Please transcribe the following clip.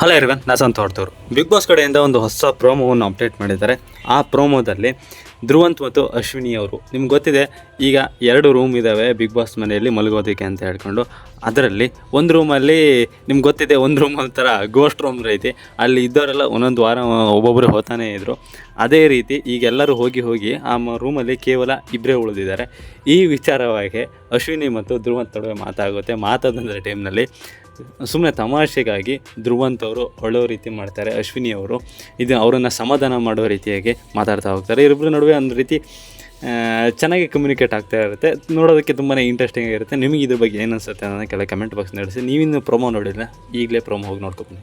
Hello ಇರ್ವನ್ ನಾ ಸಂತ big boss ಕಡೆಯಿಂದ ಒಂದು ಹೊಸ ಪ್ರೋಮೋವನ್ನು ಅಪ್ಡೇಟ್ ಮಾಡಿದ್ದಾರೆ. ಆ ಪ್ರೋಮೋದಲ್ಲಿ ಧ್ರುವಂತ್ ಮತ್ತು ಅಶ್ವಿನಿ ಅವರು. ನಿಮ್ಗೆ ಗೊತ್ತಿದೆ, ಈಗ ಎರಡು ರೂಮ್ ಇದ್ದಾವೆ ಬಿಗ್ ಬಾಸ್ ಮನೆಯಲ್ಲಿ ಮಲಗೋದಕ್ಕೆ ಅಂತ ಹೇಳ್ಕೊಂಡು. ಅದರಲ್ಲಿ ಒಂದು ರೂಮಲ್ಲಿ ನಿಮ್ಗೆ ಗೊತ್ತಿದೆ, ಒಂದು ರೂಮ್ ಒಂಥರ ಗೋಸ್ಟ್ ರೂಮ್ ರೈತಿ. ಅಲ್ಲಿ ಇದ್ದವರೆಲ್ಲ ಒಂದೊಂದು ವಾರ ಒಬ್ಬೊಬ್ಬರು ಹೋತಾನೆ ಇದ್ದರು ಅದೇ ರೀತಿ ಈಗ ಎಲ್ಲರೂ ಹೋಗಿ ಹೋಗಿ ಆ ರೂಮಲ್ಲಿ ಕೇವಲ ಇಬ್ಬರೇ ಉಳಿದಿದ್ದಾರೆ. ಈ ವಿಚಾರವಾಗಿ ಅಶ್ವಿನಿ ಮತ್ತು ಧ್ರುವಂತ್ ನಡುವೆ ಮಾತಾಗುತ್ತೆ. ಮಾತಾದಂಥ ಟೈಮ್ನಲ್ಲಿ ಸುಮ್ಮನೆ ತಮಾಷೆಗಾಗಿ ಧ್ರುವಂತ್ ಅವರು ಒಳ್ಳೆಯ ರೀತಿ ಮಾಡ್ತಾರೆ ಅಶ್ವಿನಿ ಅವರು ಇದು ಅವರನ್ನು ಸಮಾಧಾನ ಮಾಡೋ ರೀತಿಯಾಗಿ ಮಾತಾಡ್ತಾ ಹೋಗ್ತಾರೆ. ಇಬ್ಬರ ನಡುವೆ ಒಂದು ರೀತಿ ಚೆನ್ನಾಗಿ ಕಮ್ಯುನಿಕೇಟ್ ಆಗ್ತಾ ಇರುತ್ತೆ. ನೋಡೋದಕ್ಕೆ ತುಂಬಾ ಇಂಟ್ರೆಸ್ಟಿಂಗ್ ಆಗಿರುತ್ತೆ. ನಿಮಗೆ ಇದ್ರ ಬಗ್ಗೆ ಏನು ಅನ್ಸುತ್ತೆ ಅನ್ನೋದಕ್ಕೆಲ್ಲ ಕಮೆಂಟ್ ಬಾಕ್ಸ್ ನಡೆಸಿ ನೀವಿನ್ನು ಪ್ರೊಮೋ ನೋಡಿಲ್ಲ ಈಗಲೇ ಪ್ರೊಮೋ ಹೋಗಿ ನೋಡ್ಕೊಬನ್ನಿ.